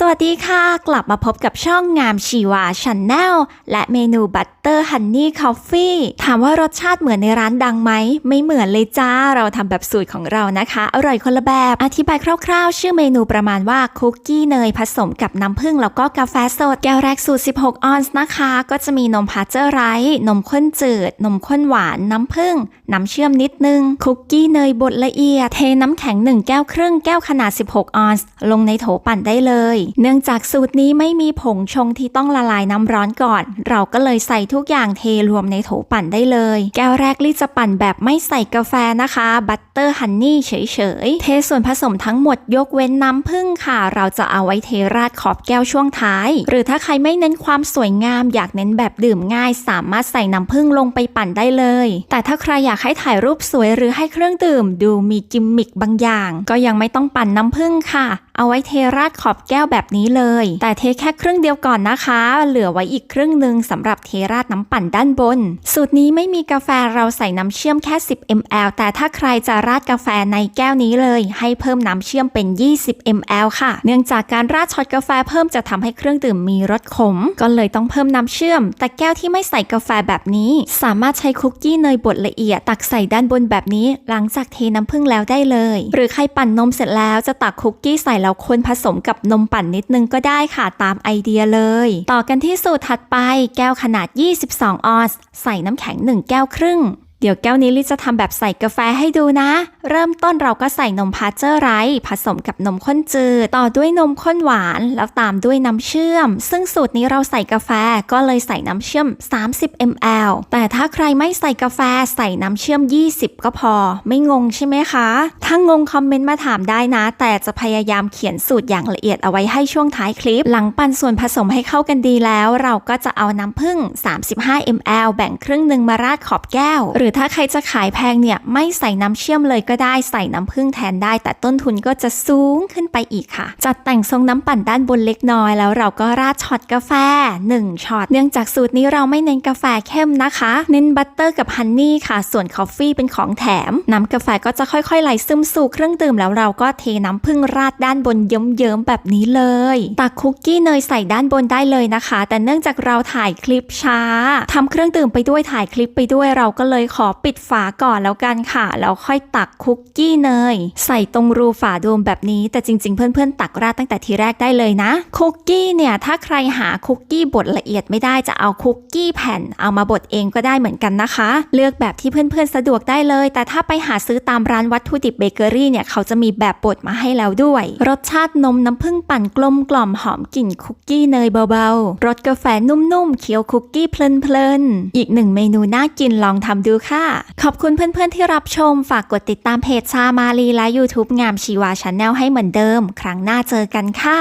สวัสดีค่ะ กลับมาพบกับช่องงามชีวาชันแนลและเมนูบัตเตอร์ฮันนี่คอฟฟี่ถามว่ารสชาติเหมือนในร้านดังไหม ไม่เหมือนเลยจ้า เราทำแบบสูตรของเรานะคะ อร่อยคนละแบบ อธิบายคร่าวๆ ชื่อเมนูประมาณว่าคุกกี้เนยผสมกับน้ำผึ้งแล้วก็กาแฟสด แก้วแรกสูตร 16 ออนซ์นะคะ ก็จะมีนมพาเจอร์ไรส์นมข้นจืด นมข้นหวาน น้ำผึ้งน้ำเชื่อมนิดนึง คุกกี้เนยบดละเอียด เทน้ำแข็ง1แก้วครึ่งแก้วขนาด 16 ออนซ์ลงในโถปั่นได้เลยเนื่องจากสูตรนี้ไม่มีผงชงที่ต้องละลายน้ำร้อนก่อน เราก็เลยใส่ทุกอย่างเทรวมในโถปั่นได้เลย แก้วแรกลี่จะปั่นแบบไม่ใส่กาแฟนะคะ บัตเตอร์ฮันนี่เฉยๆ เทส่วนผสมทั้งหมดยกเว้นน้ำผึ้งค่ะ เราจะเอาไว้เทราดขอบแก้วช่วงท้าย หรือถ้าใครไม่เน้นความสวยงาม อยากเน้นแบบดื่มง่าย สามารถใส่น้ำผึ้งลงไปปั่นได้เลย แต่ถ้าใครอยากให้ถ่ายรูปสวยหรือให้เครื่องดื่ม ดูมีกิมมิคบางอย่าง ก็ยังไม่ต้องปั่นน้ำผึ้งค่ะ เอาไว้เทราดขอบแก้วแบบนี้เลย แต่เทแค่ครึ่งเดียวก่อนนะคะ เหลือไว้อีกครึ่งหนึ่งสำหรับเทราดน้ำปั่นด้านบน สูตรนี้ไม่มีกาแฟเราใส่น้ำเชื่อมแค่ 10 ml แต่ถ้าใครจะราดกาแฟในแก้วนี้เลย ให้เพิ่มน้ำเชื่อมเป็น 20 ml ค่ะ เนื่องจากการราดช็อตกาแฟเพิ่มจะทำให้เครื่องดื่มมีรสขม ก็เลยต้องเพิ่มน้ำเชื่อม แต่แก้วที่ไม่ใส่กาแฟแบบนี้ สามารถใช้คุกกี้เนยบดละเอียด ตักใส่ด้านบนแบบนี้ หลังจากเทน้ำผึ้งแล้วได้เลย หรือใครปั่นนมเสร็จแล้วจะตักคุกกี้ใส่แล้วคนผสมกับนมปั่นนิดนึงก็ได้ค่ะตามไอเดียเลย ต่อกันที่สูตรถัดไปแก้วขนาด 22 ออนซ์ใส่น้ำแข็ง 1 แก้วครึ่ง เดี๋ยวแก้วนี้ลิจะทำแบบใส่กาแฟให้ดูนะ เริ่มต้นเราก็ใส่นมพาเจอร์ไรผสมกับนมข้นจืด ต่อด้วยนมข้นหวาน แล้วตามด้วยน้ำเชื่อม ซึ่งสูตรนี้เราใส่กาแฟก็เลยใส่น้ำเชื่อม 30 ml แต่ถ้าใครไม่ใส่กาแฟใส่น้ำเชื่อม 20 ก็พอ ไม่งงใช่ไหมคะ ถ้างงคอมเมนต์มาถามได้นะ แต่จะพยายามเขียนสูตรอย่างละเอียดเอาไว้ให้ช่วงท้ายคลิป หลังปั่นส่วนผสมให้เข้ากันดีแล้ว เราก็จะเอาน้ำผึ้ง35 ml แบ่งครึ่งหนึ่งมาราดขอบแก้วหรือือถ้าใครจะขายแพงเนี่ยไม่ใส่น้ำเชื่อมเลยก็ได้ใส่น้ำผึ้งแทนได้ แต่ต้นทุนก็จะสูงขึ้นไปอีกค่ะ จัดแต่งทรงน้ำปั่นด้านบนเล็กน้อยแล้วเราก็ราดช็อตกาแฟ 1ช็อตเนื่องจากสูตรนี้เราไม่เน้นกาแฟเข้มนะคะ เน้นบัตเตอร์กับฮันนี่ค่ะ ส่วนคอฟฟี่เป็นของแถม น้ำกาแฟก็จะค่อยๆไหลซึมสู่เครื่องดื่มแล้วเราก็เทน้ำผึ้งราดด้านบนเยิ้มๆแบบนี้เลย ตักคุกกี้เนยใส่ด้านบนได้เลยนะคะ แต่เนื่องจากเราถ่ายคลิปช้าทำเครื่องดื่มไปด้วยถ่ายคลิปไปด้วยเราก็เลยขอปิดฝาก่อนแล้วกันค่ะ แล้วค่อยตักคุกกี้เนย ใส่ตรงรูฝาโดมแบบนี้ แต่จริง ๆ เพื่อนๆ ตักราดตั้งแต่ทีแรกได้เลยนะ คุกกี้เนี่ย ถ้าใครหาคุกกี้บดละเอียดไม่ได้จะเอาคุกกี้แผ่น เอามาบดเองก็ได้เหมือนกันนะคะ เลือกแบบที่เพื่อนๆ สะดวกได้เลย แต่ถ้าไปหาซื้อตามร้านวัตถุดิบเบเกอรี่เนี่ยเขาจะมีแบบบดมาให้แล้วด้วย รสชาตินมน้ำผึ้งปั่นกลมกล่อมหอมกลิ่นคุกกี้เนยเบาๆรสกาแฟนุ่มๆเคี้ยวคุกกี้เพลินๆอีกหนึ่งเมนูน่ากินลองทำดูค่ะ ขอบคุณเพื่อนๆที่รับชม ฝากกดติดตามเพจชามาลีและ YouTube งามชีวาชาแนลให้เหมือนเดิม ครั้งหน้าเจอกันค่ะ